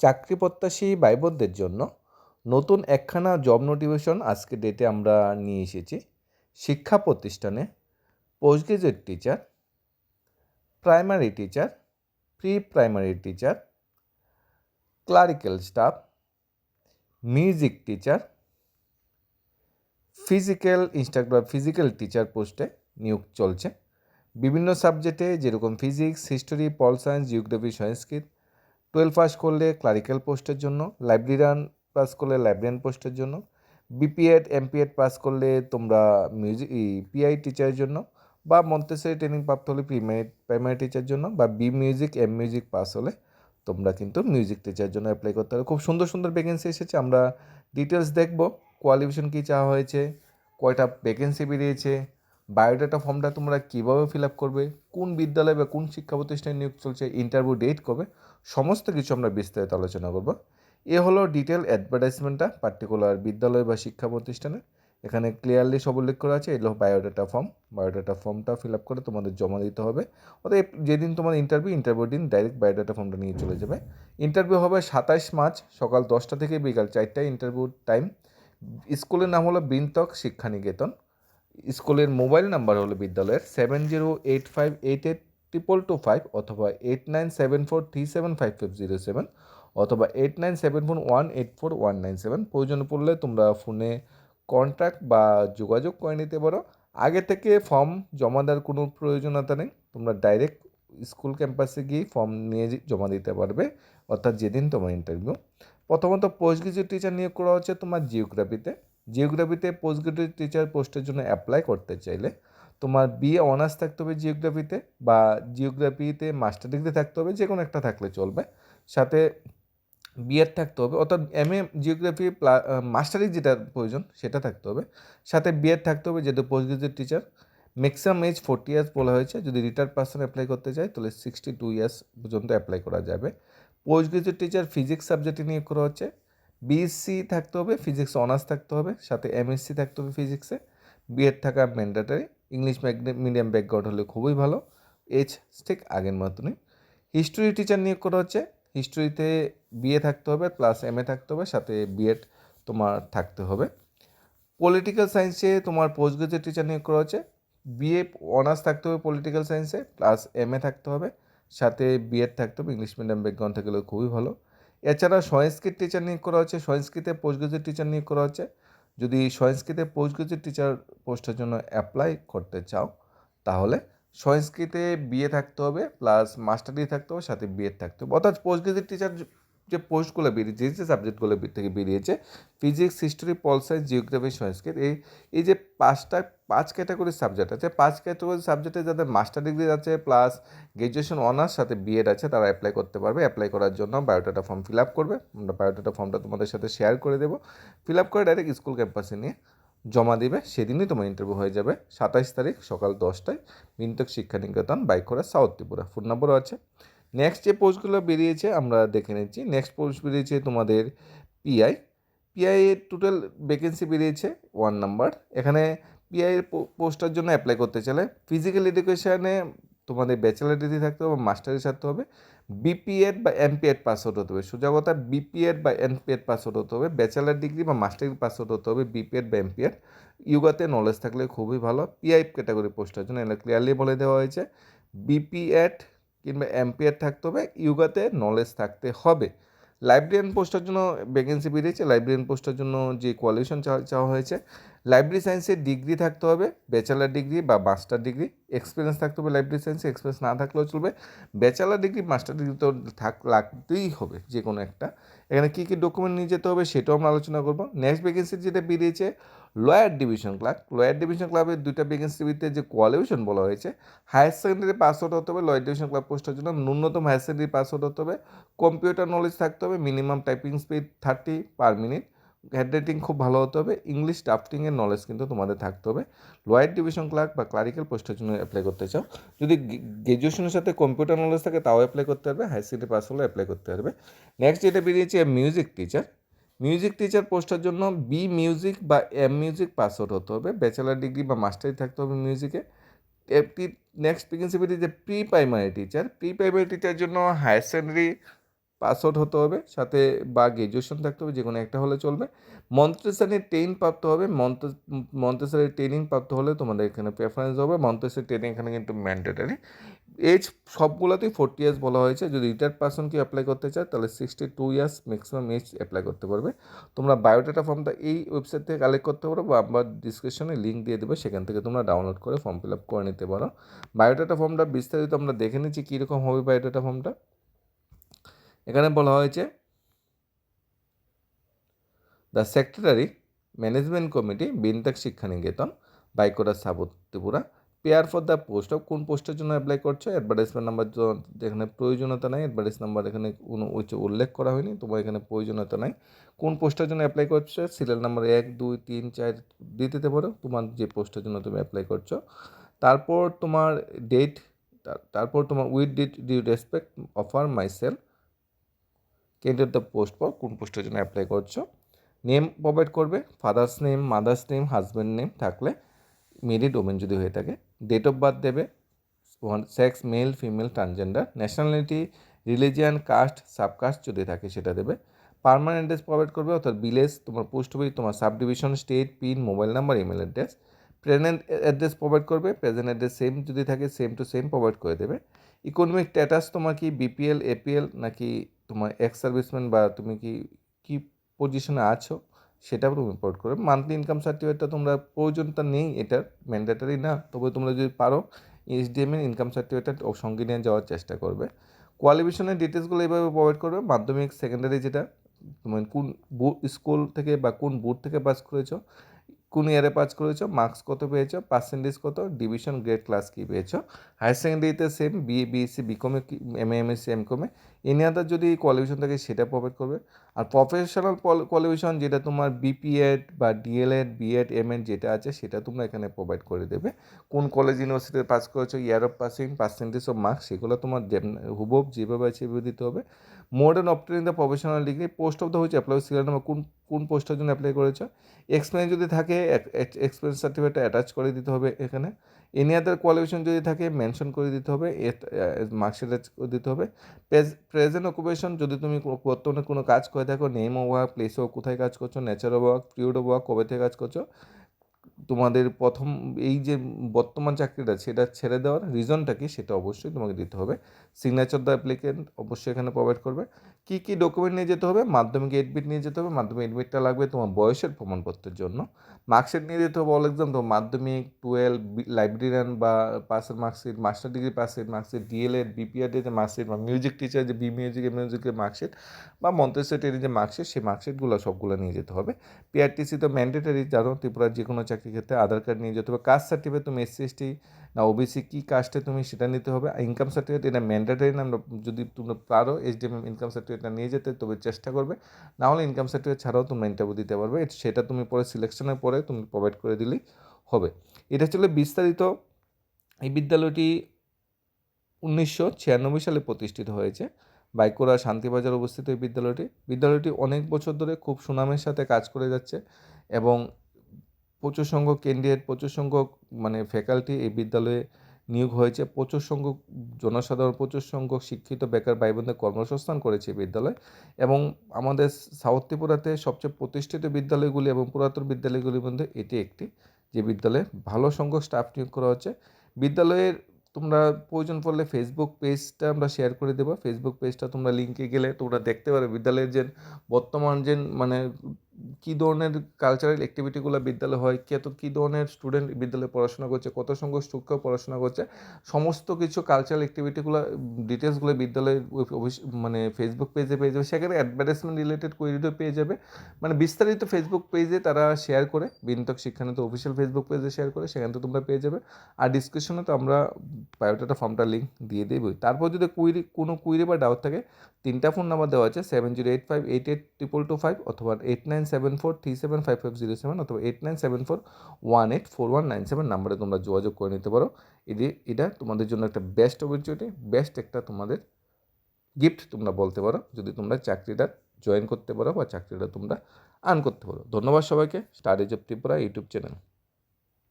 চাকরি প্রত্যাশী ভাই বোনদের জন্য নতুন একখানা জব নোটিফিকেশন আজকে ডেটে আমরা নিয়ে এসেছি। শিক্ষা প্রতিষ্ঠানে post graduate teacher primary teacher pre primary teacher clerical staff music teacher physical instructor physical teacher পোস্টে নিয়োগ চলছে। বিভিন্ন সাবজেক্টে যেরকম physics history pol science geography সংস্কৃত টুয়েলভ পাস করলে ক্লারিক্যাল পোস্টের জন্য লাইব্রেরিয়ান পাস করলে লাইব্রেরিয়ান পোস্টের জন্য, বিপিএড, এমপিএড পাস করলে তোমরা মিউজিক পিআই টিচারের জন্য বা মন্তেশ্বরী ট্রেনিং প্রাপ্ত হলে প্রিমারি প্রাইমারি টিচার জন্য বা B music, M music pass হলে তোমরা কিন্তু মিউজিক টিচারের জন্য অ্যাপ্লাই করতে হবে খুব সুন্দর সুন্দর ভ্যাকেন্সি এসেছে, আমরা ডিটেলস দেখব কোয়ালিফিকেশন কী চাওয়া হয়েছে, কয়টা ভ্যাকেন্সি বেরিয়েছে বায়োডাটা ফর্মটা তোমরা কীভাবে ফিল আপ করবে, কোন বিদ্যালয় বা কোন শিক্ষা প্রতিষ্ঠানে নিয়োগ চলছে ইন্টারভিউ ডেট কবে, সমস্ত কিছু আমরা বিস্তারিত আলোচনা করব। এ হলো ডিটেল অ্যাডভার্টাইজমেন্টটা পার্টিকুলার বিদ্যালয় বা শিক্ষা প্রতিষ্ঠানে এখানে ক্লিয়ারলি সব উল্লেখ করা আছে এগুলো বায়োডাটা ফর্ম। বায়োডাটা ফর্মটা ফিল আপ করে তোমাদের জমা দিতে হবে। অতএব যেদিন তোমার ইন্টারভিউ ইন্টারভিউ দিন ডাইরেক্ট বায়োডাটা ফর্মটা নিয়ে চলে যাবে। ইন্টারভিউ হবে সাতাশ মার্চ, সকাল দশটা থেকে বিকাল চারটায় ইন্টারভিউ টাইম স্কুলের নাম হলো বিনতক শিক্ষানিকেতন। স্কুলের মোবাইল নাম্বার হলো বিদ্যালয়ের seven zero eight five eight eight triple two five অথবা eight nine seven four three seven five five zero seven অথবা eight nine seven four one eight four one nine seven. প্রয়োজন পড়লে তোমরা ফোনে contact বা যোগাযোগ করে নিতে পারো। আগে থেকে ফর্ম জমা দেওয়ার কোনো প্রয়োজনীয়তা নেই। তোমরা ডাইরেক্ট স্কুল ক্যাম্পাসে গিয়ে ফর্ম নিয়ে জমা দিতে পারবে। অর্থাৎ যেদিন তোমার ইন্টারভিউ প্রথমত পোস্ট গ্রাজুয়েট টিচার নিয়োগ করা হচ্ছে তোমার জিওগ্রাফিতে জিওগ্রাফিতে পোস্ট গ্রাজুয়েট টিচার পোস্টের জন্য অ্যাপ্লাই করতে চাইলে তোমার বিএ অনার্স থাকতে হবে জিওগ্রাফিতে বা জিওগ্রাফিতে মাস্টার ডিগ্রি থাকতে হবে যে কোনো একটা থাকলে চলবে। সাথে বিএড থাকতে হবে, অর্থাৎ এম এ জিওগ্রাফি মাস্টারি যেটা প্রয়োজন সেটা থাকতে হবে। সাথে বিএড থাকতে হবে যেহেতু post graduate teacher maximum age forty years বলা হয়েছে। যদি রিটায়ার্ড পার্সন অ্যাপ্লাই করতে চায়, তাহলে সিক্সটি টু ইয়ার্স পর্যন্ত অ্যাপ্লাই করা যাবে। পোস্ট গ্রাজুয়েট টিচার ফিজিক্স সাবজেক্টে নিয়োগ করা হচ্ছে। বিএসসি থাকতে হবে ফিজিক্স অনার্স থাকতে হবে, সাথে এমএসসি থাকতে হবে ফিজিক্সে বিএড থাকা ম্যান্ডেটারি ইংলিশ মিডিয়াম ব্যাকগ্রাউন্ড হলে খুবই ভালো। এজ ঠিক আগের মতনই। হিস্ট্রি টিচার নিয়োগ করা হচ্ছে। হিস্ট্রিতে বিএ থাকতে হবে প্লাস এম এ থাকতে হবে, সাথে বিএড তোমার থাকতে হবে। পলিটিক্যাল সায়েন্সে তোমার পোস্ট গ্রাজুয়েট টিচার নিয়োগ করা হচ্ছে। বিএ অনার্স থাকতে হবে পলিটিক্যাল সায়েন্সে প্লাস এম এ থাকতে হবে, সাথে বিএড থাকতে হবে ইংলিশ মিডিয়াম ব্যাকগ্রাউন্ড থাকলে খুবই ভালো। এছাড়া সংস্কৃত টিচার নিয়োগ করা হচ্ছে, সংস্কৃতে পোস্ট গ্রাজুয়েট টিচার নিয়োগ করা হচ্ছে। যদি সংস্কৃতে পোস্ট গ্রাজুয়েট টিচার পোস্টের জন্য অ্যাপ্লাই করতে চাও, তাহলে সংস্কৃতে বিয়ে থাকতে হবে প্লাস মাস্টার ডিগ্রি থাকতে হবে, সাথে বিএড থাকতে হবে। অর্থাৎ পোস্ট গ্রাজুয়েট টিচার যে পোস্টগুলো বেরিয়েছে যে সাবজেক্টগুলো থেকে বেরিয়েছে physics history pol science geography সংস্কৃত এই এই যে পাঁচটা, পাঁচ ক্যাটাগরির সাবজেক্ট আছে, পাঁচ ক্যাটাগরির সাবজেক্টে যাদের মাস্টার ডিগ্রি আছে প্লাস গ্র্যাজুয়েশন অনার্স সাথে বিএড আছে, তারা অ্যাপ্লাই করতে পারবে। অ্যাপ্লাই করার জন্য বায়োডাটা ফর্ম ফিল আপ করবে। আমরা বায়োডাটা ফর্মটা তোমাদের সাথে শেয়ার করে দেবো। ফিল আপ করে ডাইরেক্ট স্কুল ক্যাম্পাসে নিয়ে জমা দিবে। সেদিনই তোমার ইন্টারভিউ হয়ে যাবে। সাতাইশ তারিখ সকাল দশটায় বিন্তক শিক্ষা নিকেতন বাইকোরা সাউথ ত্রিপুরা। ফোন নম্বরও আছে। নেক্সট যে পোস্টগুলো বেরিয়েছে, আমরা দেখে নিচ্ছি। নেক্সট পোস্ট বেরিয়েছে তোমাদের পিআই পিআই এর টোটাল ভ্যাকেন্সি বেরিয়েছে ওয়ান নাম্বার এখানে পিআই এর পোস্টার জন্য অ্যাপ্লাই করতে চাইলে ফিজিক্যাল এডুকেশানে তোমাদের ব্যাচেলার ডিগ্রি থাকতে হবে মাস্টারি থাকতে হবে। বিপিএড বা এমপিএড পাস আউট হতে হবে। সোজা কথা বিপিএড বা এমপিএড পাস আউট হতে হবে। ব্যাচেলার ডিগ্রি বা মাস্টার পাস আউট হতে হবে বিপিএড বা এমপিএড ইউগাতে নলেজ থাকলে খুবই ভালো। পিআই ক্যাটাগরি পোস্টার জন্য এটা ক্লিয়ারলি বলে দেওয়া হয়েছে। বিপিএড কিংবা অ্যাম্পিয়ার থাকতে হবে ইয়োগাতে নলেজ থাকতে হবে। লাইব্রেরিয়ান পোস্টের জন্য ভ্যাকেন্সি বেরিয়েছে, লাইব্রেরিয়ান পোস্টের জন্য যে কোয়ালিফিকেশন চাওয়া হয়েছে লাইব্রেরি সায়েন্সের ডিগ্রি থাকতে হবে ব্যাচেলার ডিগ্রি বা মাস্টার ডিগ্রি এক্সপিরিয়েন্স থাকতে হবে লাইব্রেরি সায়েন্সে এক্সপিরিয়েন্স না থাকলেও চলবে। ব্যাচেলার ডিগ্রি মাস্টার ডিগ্রি তো থাক, লাগতেই হবে যে কোনো একটা। এখানে কী কী ডকুমেন্ট নিয়ে যেতে হবে সেটাও আমরা আলোচনা করব। নেক্সট ভ্যাকেন্সি যেটা বেরিয়েছে lower division clerk lower division ক্লাবের দুইটা ভ্যাকেন্সির ভিতরে যে কোয়ালিফিকেশন বলা হয়েছে হায়ার সেকেন্ডারি পাস আউট হতে হবে লয়ার ডিভিশন ক্লাব পোস্টের জন্য। ন্যূনতম হায়ার সেকেন্ডারি পাস আউট হতে হবে। কম্পিউটার নলেজ থাকতে হবে minimum typing speed thirty per minute handwriting খুব ভালো হতে হবে। ইংলিশ ড্রাফটিংয়ের নলেজ কিন্তু তোমাদের থাকতে হবে। লয়ার ডিভিশন ক্লার্ক বা ক্লারিক্যাল পোস্টের জন্য অ্যাপ্লাই করতে চাও। যদি গ্র্যাজুয়েশনের সাথে কম্পিউটার নলেজ থাকে, তাও অ্যাপ্লাই করতে পারবে। হাই সেকেন্ডারি পাস হলে অ্যাপ্লাই করতে পারবে। নেক্সট যেটা বেরিয়েছে মিউজিক টিচার মিউজিক টিচার পোস্টের জন্য বি মিউজিক বা এম মিউজিক পাস আউট হতে হবে। ব্যাচেলার ডিগ্রি বা মাস্টারি থাকতে হবে মিউজিকে নেক্সট ভ্যাকেন্সি বেরিয়েছে pre primary teacher pre primary teacher জন্য হায়ার সেকেন্ডারি পাস আউট হতে হবে, সাথে বা গ্র্যাজুয়েশন থাকতে হবে যে কোনো একটা হলে চলবে। মন্ত্রেসারি ট্রেন প্রাপ্ত হবে মন্ত্রেসারি ট্রেনিং প্রাপ্ত হলে তোমাদের এখানে প্রেফারেন্স হবে মন্ত্রেসারি ট্রেনিং এখানে কিন্তু ম্যান্ডেটারি এজ সবগুলোতেই ফোর্টি ইয়ার্স বলা হয়েছে, যদি রিটায়ার্ড পার্সন কি অ্যাপ্লাই করতে চায়, তাহলে sixty two years maximum age apply করতে পারবে। তোমরা বায়োডাটা ফর্মটা এই ওয়েবসাইট থেকে কালেক্ট করতে পারো বা আমার ডিসক্রিপশনে লিঙ্ক দিয়ে দেবো, সেখান থেকে তোমরা ডাউনলোড করে ফর্ম ফিল আপ করে নিতে পারো। বায়োডাটা ফর্মটা বিস্তারিত আমরা দেখে নিচ্ছি, কীরকম হবে বায়োডাটা ফর্মটা এখানে বলা হয়েছে দ্য সেক্রেটারি ম্যানেজমেন্ট কমিটি বিনতাক Shiksha Niketan Baikhora সাবুত Tripura prayer for the post of কোন পোস্টের জন্য অ্যাপ্লাই করছ? অ্যাডভার্টাইজমেন্ট নাম্বার এখানে প্রয়োজনীয়তা নাই অ্যাডভার্টাইজ নাম্বার এখানে কোনো উল্লেখ করা হয়নি, তোমার এখানে প্রয়োজনীয়তা নাই। কোন পোস্টের জন্য অ্যাপ্লাই করছ? সিরিয়াল নাম্বার এক, দুই, তিন, চার দিয়ে দিতে পারো তোমার যে পোস্টের জন্য তুমি অ্যাপ্লাই করছ। তারপর তোমার ডেট তারপর তোমার with ডিট due respect offer my self candidate the post পর কোন পোস্টের জন্য অ্যাপ্লাই করছ? নেম প্রোভাইড করবে father's name mother's name husband name থাকলে মেরিড ওমেন যদি হয়ে থাকে ডেট অফ বার্থ দেবে one sex male female transgender nationality religion caste subcaste যদি থাকে সেটা দেবে। পারমানেন্ট অ্যাড্রেস প্রোভাইড করবে, অর্থাৎ ভিলেজ তোমার পোস্ট অফিস তোমার sub division state pin mobile number email address present address provide করবে প্রেজেন্ট অ্যাড্রেস সেম যদি থাকে সেম টু সেম প্রোভাইড করে দেবে। ইকোনমিক স্ট্যাটাস তোমার কি বিপিএল এপিএল নাকি তোমার এক্স সার্ভিসম্যান বা তুমি কি, কী পজিশনে আছো সেটাও তুমি রিপোর্ট করবে। মান্থলি ইনকাম সার্টিফিকেটটা তোমরা, প্রয়োজনটা নেই এটার ম্যান্ডেটারি না। তবে তোমরা যদি পারো এইচডিএম এর ইনকাম সার্টিফিকেটটা সঙ্গে নিয়ে যাওয়ার চেষ্টা করবে। কোয়ালিফিকেশনের ডিটেলসগুলো এইভাবে প্রোভাইড করবে। মাধ্যমিক সেকেন্ডারি যেটা তুমি কোন স্কুল থেকে বা কোন বোর্ড থেকে পাস করেছ, কোন ইয়ারে পাস করেছ মার্কস কত পেয়েছ পার্সেন্টেজ কত ডিভিশন গ্রেড ক্লাস কী পেয়েছ। হায়ার সেকেন্ডারিতে সেম বিএ বিএসসি বিকমে এম এ এমএসসি এম কমে এনি আদার যদি কোয়ালিফিকেশন থাকে সেটা প্রোভাইড করবে। আর প্রফেশনাল কোয়ালিফিকেশন যেটা তোমার বিপিএড বা ডিএলএড বিএড এমএড যেটা আছে সেটা তোমরা এখানে প্রোভাইড করে দেবে। কোন কলেজ ইউনিভার্সিটিতে পাস করেছ year of passing percentage of marks সেগুলো তোমার হুবব যেভাবে আছে সেভাবে দিতে হবে। More and obtaining the professional degree post of the হচ্ছে অ্যাপ্লাই সিরিয়াল নাম্বার কোন কোন পোস্টের জন্য অ্যাপ্লাই করেছ। এক্সপিরিয়েন্স যদি থাকে এক্সপিরিয়েন্স সার্টিফিকেটটা অ্যাটাচ করে দিতে হবে এখানে। এনি আদার কোয়ালিফিকেশন যদি থাকে মেনশন করে দিতে হবে মার্কশিট দিতে হবে। প্রেজেন্ট অকুপেশন যদি তুমি বর্তমানে কোনো কাজ করে থাকো নেম ও ওয়ার্ক প্লেস ও কোথায় কাজ করছ nature of work period of work কবে থেকে কাজ করছ, তোমাদের প্রথম, এই যে বর্তমান চাকরিটা, সেটা ছেড়ে দেওয়ার রিজনটা কি, সেটা অবশ্যই তোমাকে দিতে হবে। সিগনেচার দ্য অ্যাপ্লিকেন্ট অবশ্যই এখানে প্রোভাইড করবে। কী কী ডকুমেন্ট নিয়ে যেতে হবে? মাধ্যমিক এডমিট নিয়ে যেতে হবে। মাধ্যমিক এডমিটটা লাগবে তোমার বয়সের প্রমাণপত্রের জন্য। মার্কশিট নিয়ে যেতে হবে অল এক্সাম তো মাধ্যমিক টুয়েলভ লাইব্রেরিয়ান বা পাসের মার্কশিট মাস্টার ডিগ্রি পাসের মার্কশিট ডিএলএড বিপিআর যে মার্কশিট বা মিউজিক টিচার যে বি মিউজিক মিউজিকের মার্কশিট বা মন্ত্রেশ্বরের যে মার্কশিট সেই মার্কশিটগুলো সবগুলো নিয়ে যেতে হবে। পিআরটিসি তো ম্যান্ডেটারি জানো ত্রিপুরার যে কোনো চাকরি ক্ষেত্রে আধার কার্ড নিয়ে যেতে হবে। কাস্ট সার্টিফিকেট তুমি এসসি এসটি না ওবিসি কী কাস্টে তুমি সেটা নিতে হবে। ইনকাম সার্টিফিকেট এটা ম্যান্ডেটারি না যদি তুমি পারো এইচডিএম ইনকাম সার্টিফিকেটটা নিয়ে যেতে, তবে চেষ্টা করবে। না হলে ইনকাম সার্টিফিকেট ছাড়াও তুমি ইন্টারভিউ দিতে পারবে। সেটা তুমি পরে সিলেকশনের পরে তুমি প্রোভাইড করে দিলেই হবে। এটা ছিল বিস্তারিত। এই বিদ্যালয়টি উনিশশো ছিয়ানব্বই সালে প্রতিষ্ঠিত হয়েছে। বাইকোড়া শান্তিবাজার অবস্থিত এই বিদ্যালয়টি। বিদ্যালয়টি অনেক বছর ধরে খুব সুনামের সাথে কাজ করে যাচ্ছে এবং প্রচুর সংখ্যক ক্যান্ডিডেট প্রচুর সংখ্যক মানে ফ্যাকাল্টি এই বিদ্যালয়ে নিয়োগ হয়েছে প্রচুর সংখ্যক জনসাধারণ প্রচুর সংখ্যক শিক্ষিত বেকার ভাই বোনদের কর্মসংস্থান করেছে বিদ্যালয় এবং আমাদের সাউথ ত্রিপুরাতে সবচেয়ে প্রতিষ্ঠিত বিদ্যালয়গুলি এবং পুরাতন বিদ্যালয়গুলির মধ্যে এটি একটি যে বিদ্যালয়ে ভালো সংখ্যক স্টাফ নিয়োগ করা হচ্ছে। বিদ্যালয়ের তোমরা প্রয়োজন পড়লে ফেসবুক পেজটা আমরা শেয়ার করে দেবো। ফেসবুক পেজটা তোমরা লিঙ্কে গেলে তোমরা দেখতে পারো বিদ্যালয়ের যে বর্তমান যে মানে কী ধরনের কালচারাল অ্যাক্টিভিটিগুলো বিদ্যালয়ে হয় কত কী ধরনের স্টুডেন্ট বিদ্যালয়ে পড়াশোনা করছে, কত সংখ্যক শিক্ষক পড়াশোনা করছে, সমস্ত কিছু কালচারাল অ্যাক্টিভিটিগুলো ডিটেলসগুলো বিদ্যালয়ের মানে ফেসবুক পেজে পেয়ে যাবে। সেখানে অ্যাডভার্টাইজমেন্ট রিলেটেড কোয়েরিও পেয়ে যাবে। মানে বিস্তারিত ফেসবুক পেজে তারা শেয়ার করে, বিনতক শিক্ষানিত অফিসিয়াল ফেসবুক পেজে শেয়ার করে, সেখানে তো তোমরা পেয়ে যাবে। আর ডিসক্রিপশনে তো আমরা বায়োডাটা ফর্মটা লিঙ্ক দিয়ে দেবই তারপর যদি কুইরি কোনো কুইরি বা ডাউট থাকে, তিনটা ফোন নাম্বার দেওয়া আছে seven zero eight five eight eight triple two five অথবা eight nine seven four three seven five five zero seven অথবা eight nine seven four one eight four one nine seven নাম্বারে তোমরা যোগাযোগ করে নিতে পারো। এটি, এটা তোমাদের জন্য একটা বেস্ট অপরচুনিটি বেস্ট একটা তোমাদের গিফট তোমরা বলতে পারো। যদি তোমরা চাকরিটা জয়েন করতে পারো বা চাকরিটা তোমরা আর্ন করতে পারো। ধন্যবাদ সবাইকে। Studies of Tripura YouTube channel